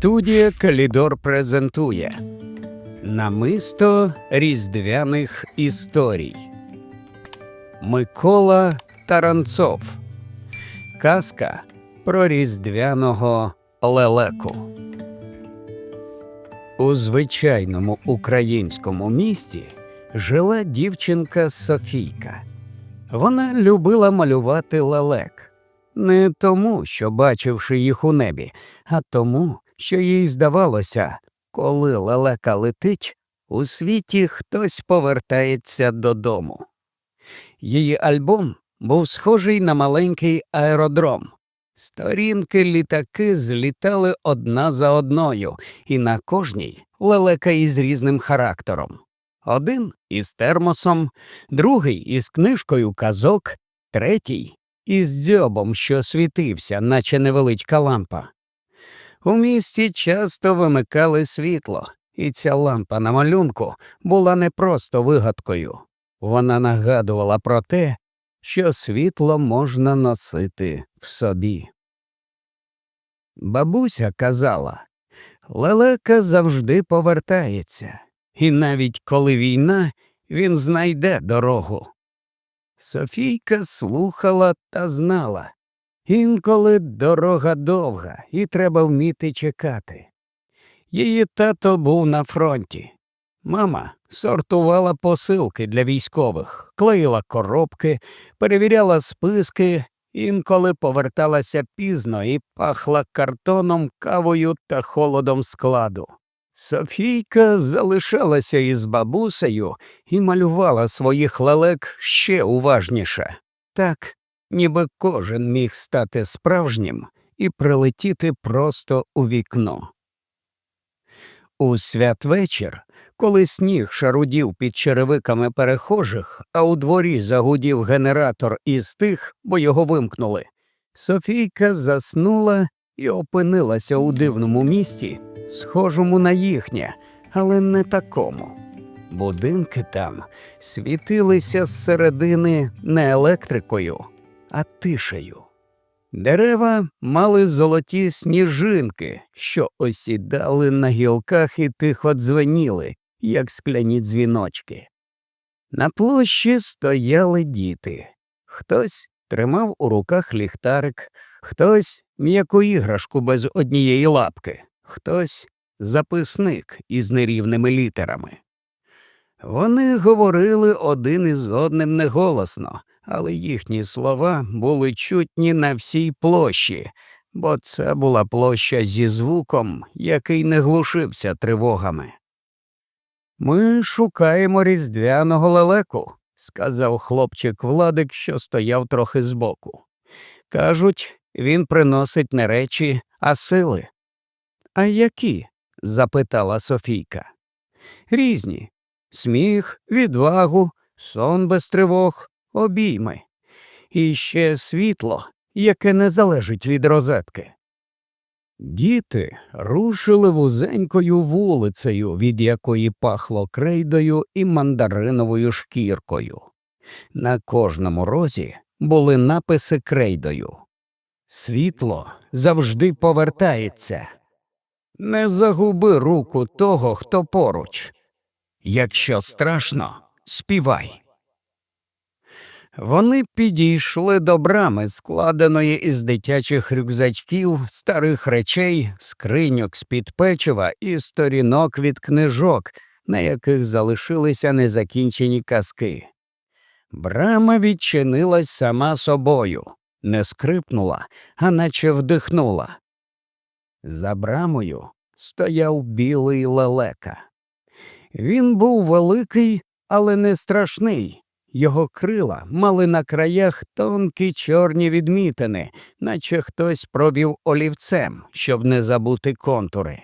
Студія Калідор презентує Намисто різдвяних історій Микола Таранцов Казка про різдвяного лелеку. У звичайному українському місті жила дівчинка Софійка. Вона любила малювати лелек. Не тому, що бачивши їх у небі, а тому, що їй здавалося, коли лелека летить, у світі хтось повертається додому. Її альбом був схожий на маленький аеродром. Сторінки літаки злітали одна за одною, і на кожній лелека із різним характером. Один із термосом, другий із книжкою казок, третій із дзьобом, що світився, наче невеличка лампа. У місті часто вимикали світло, і ця лампа на малюнку була не просто вигадкою. Вона нагадувала про те, що світло можна носити в собі. Бабуся казала лелека завжди повертається, і навіть коли війна, він знайде дорогу. Софійка слухала та знала. Інколи дорога довга, і треба вміти чекати. Її тато був на фронті. Мама сортувала посилки для військових, клеїла коробки, перевіряла списки, інколи поверталася пізно і пахла картоном, кавою та холодом складу. Софійка залишалася із бабусею і малювала своїх лелек ще уважніше, так, ніби кожен міг стати справжнім і прилетіти просто у вікно. У святвечір, коли сніг шарудів під черевиками перехожих, а у дворі загудів генератор із тих, бо його вимкнули, Софійка заснула і опинилася у дивному місті схожому на їхнє, але не такому. Будинки там світилися зсередини не електрикою, а тишею. Дерева мали золоті сніжинки, що осідали на гілках і тихо дзвеніли, як скляні дзвіночки. На площі стояли діти. Хтось тримав у руках ліхтарик, хтось м'яку іграшку без однієї лапки хтось записник із нерівними літерами. Вони говорили один із одним неголосно, але їхні слова були чутні на всій площі, бо це була площа зі звуком, який не глушився тривогами. Ми шукаємо різдвяного лелеку, сказав хлопчик Владик, що стояв трохи збоку. Кажуть, він приносить не речі, а сили. А які? запитала Софійка. Різні сміх, відвагу, сон без тривог, обійми. І ще світло, яке не залежить від розетки. Діти рушили вузенькою вулицею, від якої пахло крейдою і мандариновою шкіркою. На кожному розі були написи крейдою. Світло завжди повертається. Не загуби руку того, хто поруч. Якщо страшно, співай. Вони підійшли до брами, складеної із дитячих рюкзачків, старих речей, скриньок з під печива і сторінок від книжок, на яких залишилися незакінчені казки. Брама відчинилась сама собою, не скрипнула, а наче вдихнула. За брамою стояв білий лелека. Він був великий, але не страшний. Його крила мали на краях тонкі чорні відмітини, наче хтось провів олівцем, щоб не забути контури.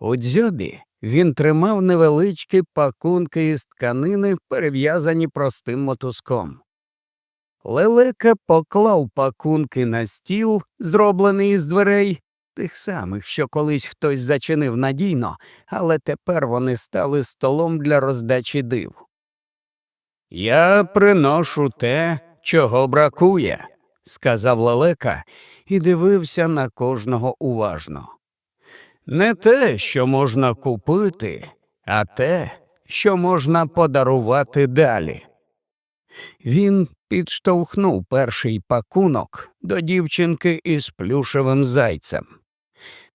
У дзьобі він тримав невеличкі пакунки із тканини, перев'язані простим мотузком. Лелека поклав пакунки на стіл, зроблений із дверей, тих самих, що колись хтось зачинив надійно, але тепер вони стали столом для роздачі див. Я приношу те, чого бракує, сказав лелека і дивився на кожного уважно. Не те, що можна купити, а те, що можна подарувати далі. Він підштовхнув перший пакунок до дівчинки із плюшевим зайцем.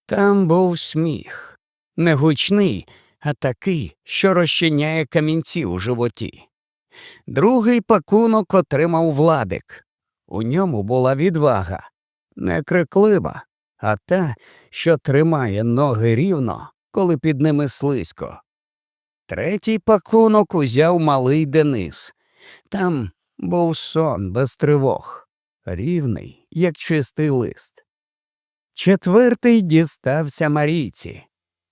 Там був сміх, не гучний, а такий, що розчиняє камінці у животі. Другий пакунок отримав владик. У ньому була відвага, не криклива, а та, що тримає ноги рівно, коли під ними слизько. Третій пакунок узяв малий Денис. Там був сон без тривог, рівний, як чистий лист. Четвертий дістався Марійці.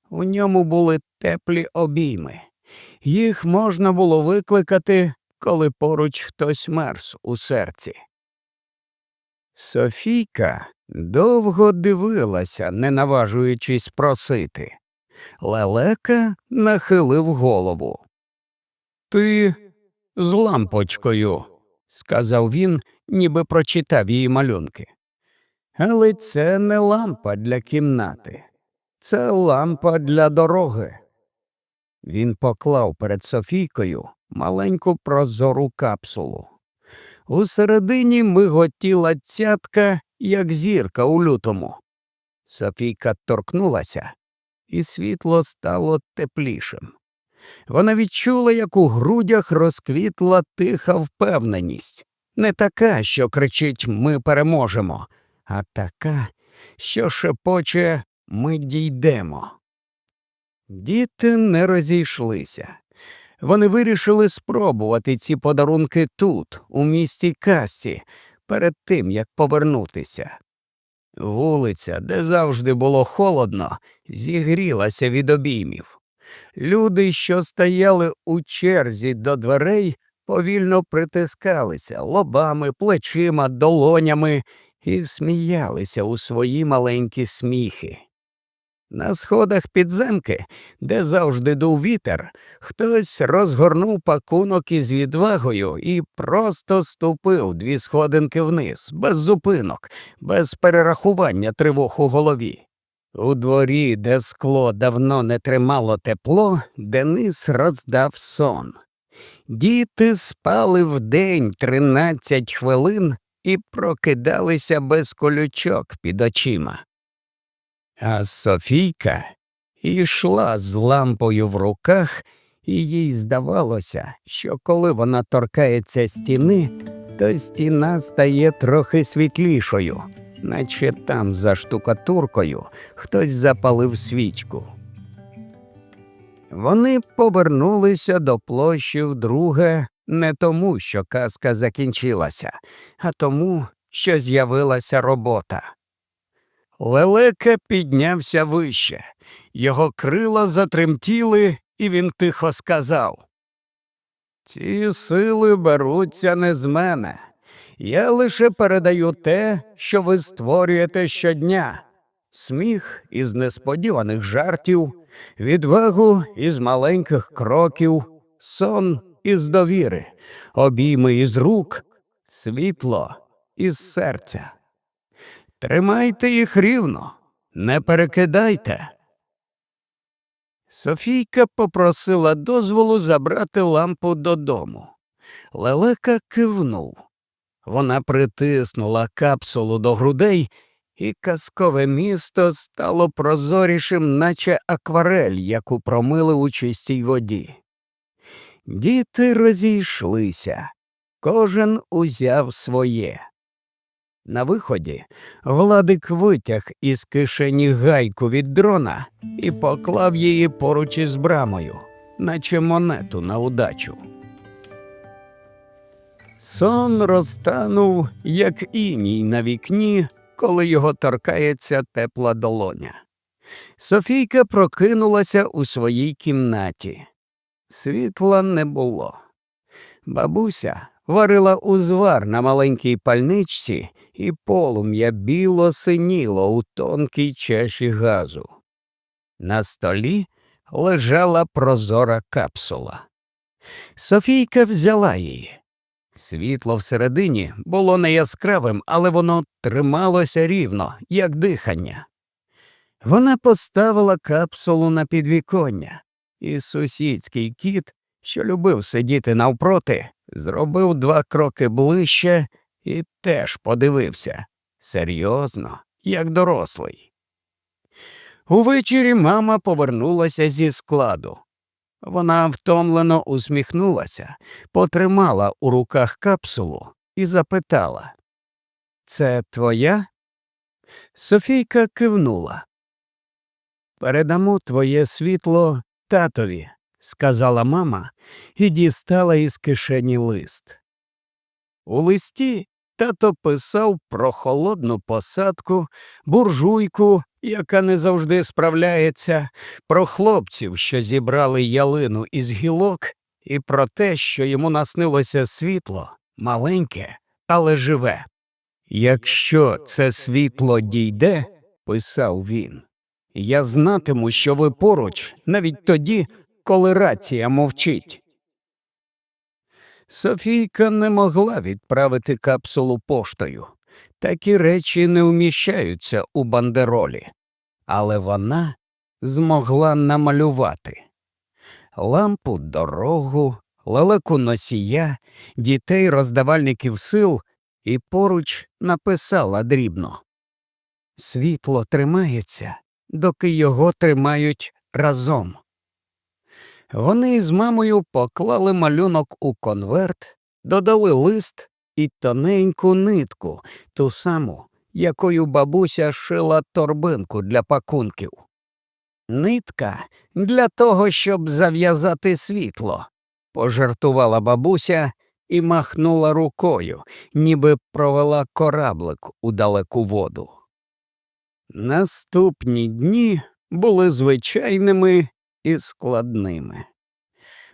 У ньому були теплі обійми. Їх можна було викликати, коли поруч хтось мерз у серці. Софійка довго дивилася, не наважуючись просити. Лелека нахилив голову. Ти з лампочкою, сказав він, ніби прочитав її малюнки. Але це не лампа для кімнати, це лампа для дороги. Він поклав перед Софійкою маленьку прозору капсулу. Усередині миготіла цятка, як зірка у лютому. Софійка торкнулася, і світло стало теплішим. Вона відчула, як у грудях розквітла тиха впевненість, не така, що кричить Ми переможемо, а така, що шепоче Ми дійдемо. Діти не розійшлися. Вони вирішили спробувати ці подарунки тут, у місті Кассі, перед тим як повернутися. Вулиця, де завжди було холодно, зігрілася від обіймів. Люди, що стояли у черзі до дверей, повільно притискалися лобами, плечима, долонями і сміялися у свої маленькі сміхи. На сходах підземки, де завжди дув вітер, хтось розгорнув пакунок із відвагою і просто ступив дві сходинки вниз, без зупинок, без перерахування тривог у голові. У дворі, де скло давно не тримало тепло, Денис роздав сон. Діти спали вдень тринадцять хвилин і прокидалися без колючок під очима. А Софійка йшла з лампою в руках, і їй здавалося, що коли вона торкається стіни, то стіна стає трохи світлішою, наче там за штукатуркою хтось запалив свічку. Вони повернулися до площі вдруге не тому, що казка закінчилася, а тому, що з'явилася робота. Лелека піднявся вище, його крила затремтіли, і він тихо сказав Ці сили беруться не з мене. Я лише передаю те, що ви створюєте щодня сміх із несподіваних жартів, відвагу із маленьких кроків, сон із довіри, обійми із рук, світло із серця. Тримайте їх рівно, не перекидайте. Софійка попросила дозволу забрати лампу додому. Лелека кивнув. Вона притиснула капсулу до грудей, і казкове місто стало прозорішим, наче акварель, яку промили у чистій воді. Діти розійшлися, кожен узяв своє. На виході Владик витяг із кишені гайку від дрона і поклав її поруч із брамою, наче монету на удачу. Сон розтанув, як іній на вікні, коли його торкається тепла долоня. Софійка прокинулася у своїй кімнаті. Світла не було. Бабуся варила узвар на маленькій пальничці, і полум'я біло синіло у тонкій чаші газу. На столі лежала прозора капсула. Софійка взяла її. Світло всередині було не яскравим, але воно трималося рівно, як дихання. Вона поставила капсулу на підвіконня, і сусідський кіт, що любив сидіти навпроти, зробив два кроки ближче і теж подивився серйозно, як дорослий. Увечері мама повернулася зі складу. Вона втомлено усміхнулася, потримала у руках капсулу і запитала Це твоя? Софійка кивнула. Передамо твоє світло татові, сказала мама і дістала із кишені лист. У листі тато писав про холодну посадку, буржуйку, яка не завжди справляється, про хлопців, що зібрали ялину із гілок, і про те, що йому наснилося світло, маленьке, але живе. Якщо це світло дійде, писав він, я знатиму, що ви поруч навіть тоді, коли рація мовчить. Софійка не могла відправити капсулу поштою. Такі речі не вміщаються у бандеролі, але вона змогла намалювати лампу дорогу, лелеку носія, дітей роздавальників сил і поруч написала дрібно Світло тримається, доки його тримають разом. Вони з мамою поклали малюнок у конверт, додали лист і тоненьку нитку, ту саму, якою бабуся шила торбинку для пакунків. Нитка для того, щоб зав'язати світло, пожартувала бабуся і махнула рукою, ніби провела кораблик у далеку воду. Наступні дні були звичайними і складними.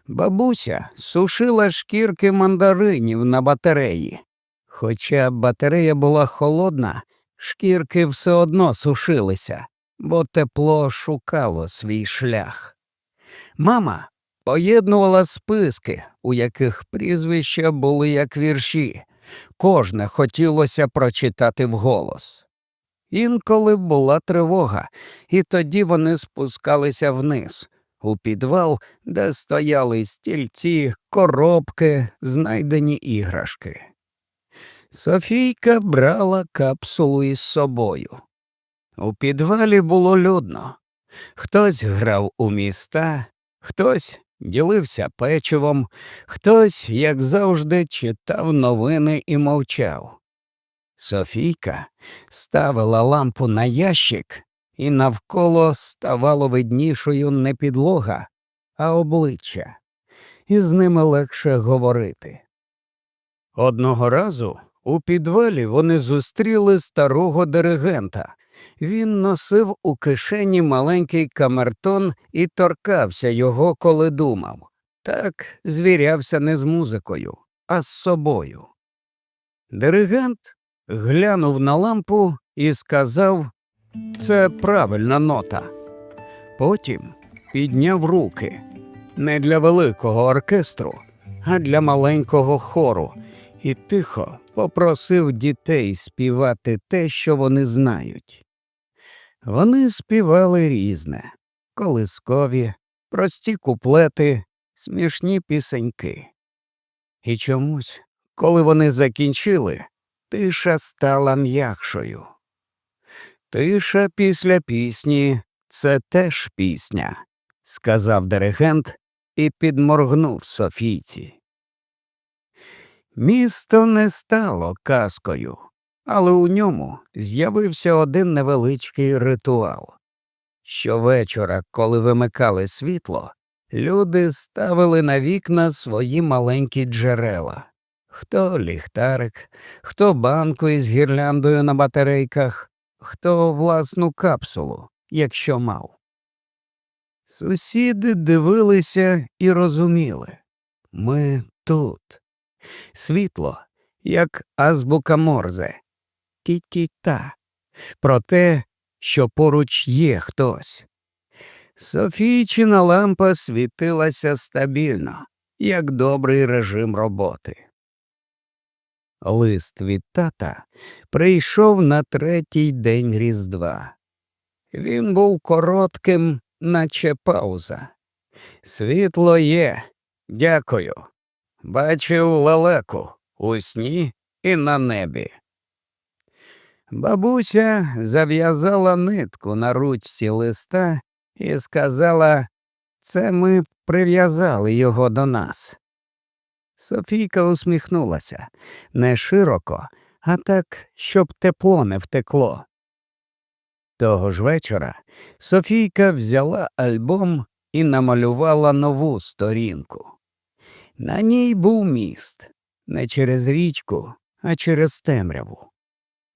Бабуся сушила шкірки мандаринів на батареї. Хоча батарея була холодна, шкірки все одно сушилися, бо тепло шукало свій шлях. Мама поєднувала списки, у яких прізвища були як вірші, кожне хотілося прочитати вголос. Інколи була тривога, і тоді вони спускалися вниз, у підвал, де стояли стільці, коробки, знайдені іграшки. Софійка брала капсулу із собою. У підвалі було людно. Хтось грав у міста, хтось ділився печивом, хтось, як завжди, читав новини і мовчав. Софійка ставила лампу на ящик, і навколо ставало виднішою не підлога, а обличчя, і з ними легше говорити. Одного разу у підвалі вони зустріли старого диригента. Він носив у кишені маленький камертон і торкався його, коли думав. Так звірявся не з музикою, а з собою. Диригент глянув на лампу і сказав це правильна нота. Потім підняв руки не для великого оркестру, а для маленького хору, і тихо попросив дітей співати те, що вони знають. Вони співали різне колискові, прості куплети, смішні пісеньки. І чомусь, коли вони закінчили, тиша стала м'якшою. Тиша після пісні це теж пісня, сказав диригент і підморгнув Софійці. Місто не стало казкою, але у ньому з'явився один невеличкий ритуал. Щовечора, коли вимикали світло, люди ставили на вікна свої маленькі джерела хто ліхтарик, хто банку із гірляндою на батарейках, хто власну капсулу, якщо мав. Сусіди дивилися і розуміли ми тут. Світло, як азбука морзе, ті-ті-та, про те, що поруч є хтось. Софійчина лампа світилася стабільно, як добрий режим роботи. Лист від тата прийшов на третій день Різдва. Він був коротким, наче пауза. Світло є, дякую. Бачив лелеку у сні і на небі. Бабуся зав'язала нитку на ручці листа і сказала, це ми прив'язали його до нас. Софійка усміхнулася не широко, а так, щоб тепло не втекло. Того ж вечора Софійка взяла альбом і намалювала нову сторінку. На ній був міст не через річку, а через темряву.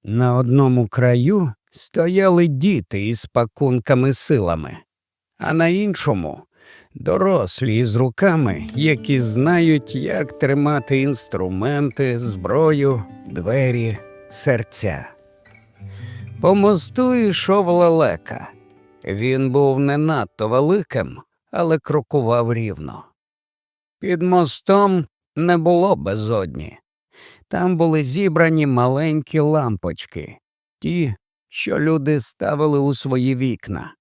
На одному краю стояли діти із пакунками силами, а на іншому дорослі з руками, які знають, як тримати інструменти, зброю, двері, серця. По мосту йшов лелека. Він був не надто великим, але крокував рівно. Під мостом не було безодні. Там були зібрані маленькі лампочки, ті, що люди ставили у свої вікна.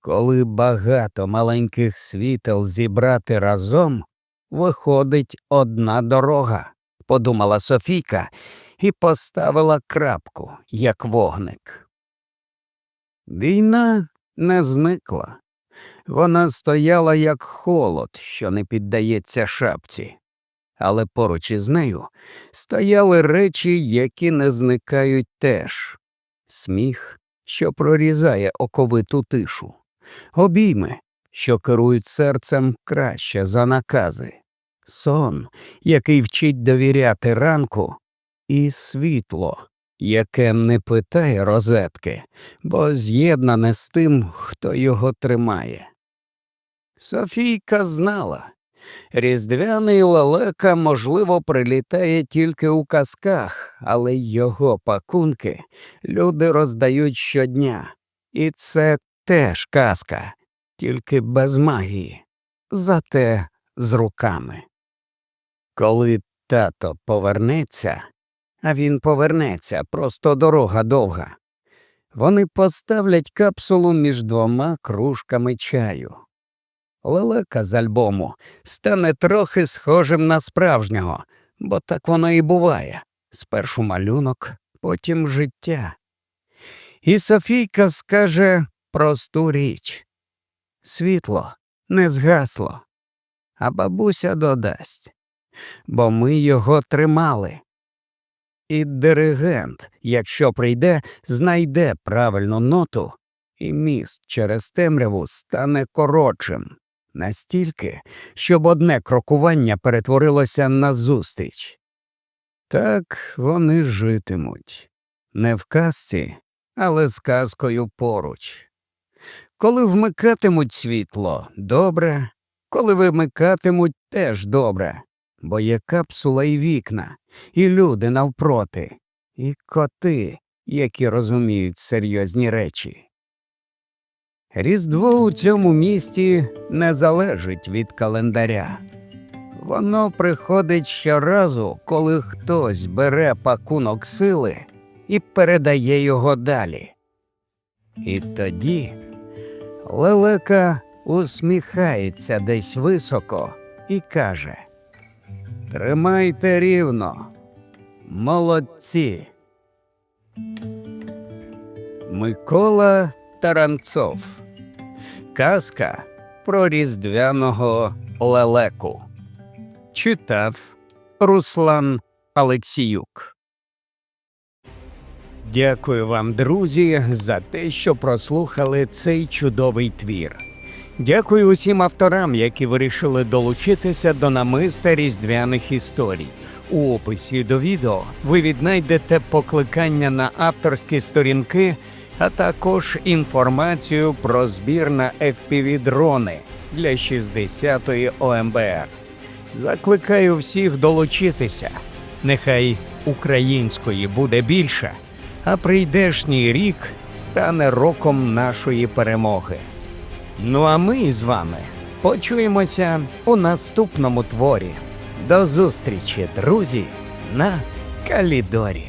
Коли багато маленьких світел зібрати разом, виходить одна дорога, подумала Софійка і поставила крапку, як вогник. Війна не зникла. Вона стояла як холод, що не піддається шапці, але поруч із нею стояли речі, які не зникають теж сміх, що прорізає оковиту тишу, обійми, що керують серцем краще за накази, сон, який вчить довіряти ранку, і світло, яке не питає розетки, бо з'єднане з тим, хто його тримає. Софійка знала. Різдвяний лелека, можливо, прилітає тільки у казках, але його пакунки люди роздають щодня. І це теж казка, тільки без магії, зате з руками. Коли тато повернеться, а він повернеться, просто дорога довга, вони поставлять капсулу між двома кружками чаю. Лелека з альбому стане трохи схожим на справжнього, бо так воно і буває спершу малюнок, потім життя. І Софійка скаже просту річ світло не згасло, а бабуся додасть, бо ми його тримали. І диригент, якщо прийде, знайде правильну ноту, і міст через темряву стане коротшим настільки, щоб одне крокування перетворилося на зустріч. Так вони житимуть не в казці, але з казкою поруч. Коли вмикатимуть світло добре, коли вимикатимуть теж добре, бо є капсула і вікна, і люди навпроти, і коти, які розуміють серйозні речі. Різдво у цьому місті не залежить від календаря. Воно приходить щоразу, коли хтось бере пакунок сили і передає його далі. І тоді лелека усміхається десь високо і каже Тримайте рівно, молодці. Микола Таранцов Казка про різдвяного лелеку. Читав Руслан Алексіюк. Дякую вам, друзі, за те, що прослухали цей чудовий твір. Дякую усім авторам, які вирішили долучитися до намиста різдвяних історій. У описі до відео ви віднайдете покликання на авторські сторінки а також інформацію про збір на fpv дрони для 60-ї ОМБР. Закликаю всіх долучитися. Нехай української буде більше, а прийдешній рік стане роком нашої перемоги. Ну а ми з вами почуємося у наступному творі. До зустрічі, друзі, на Калідорі.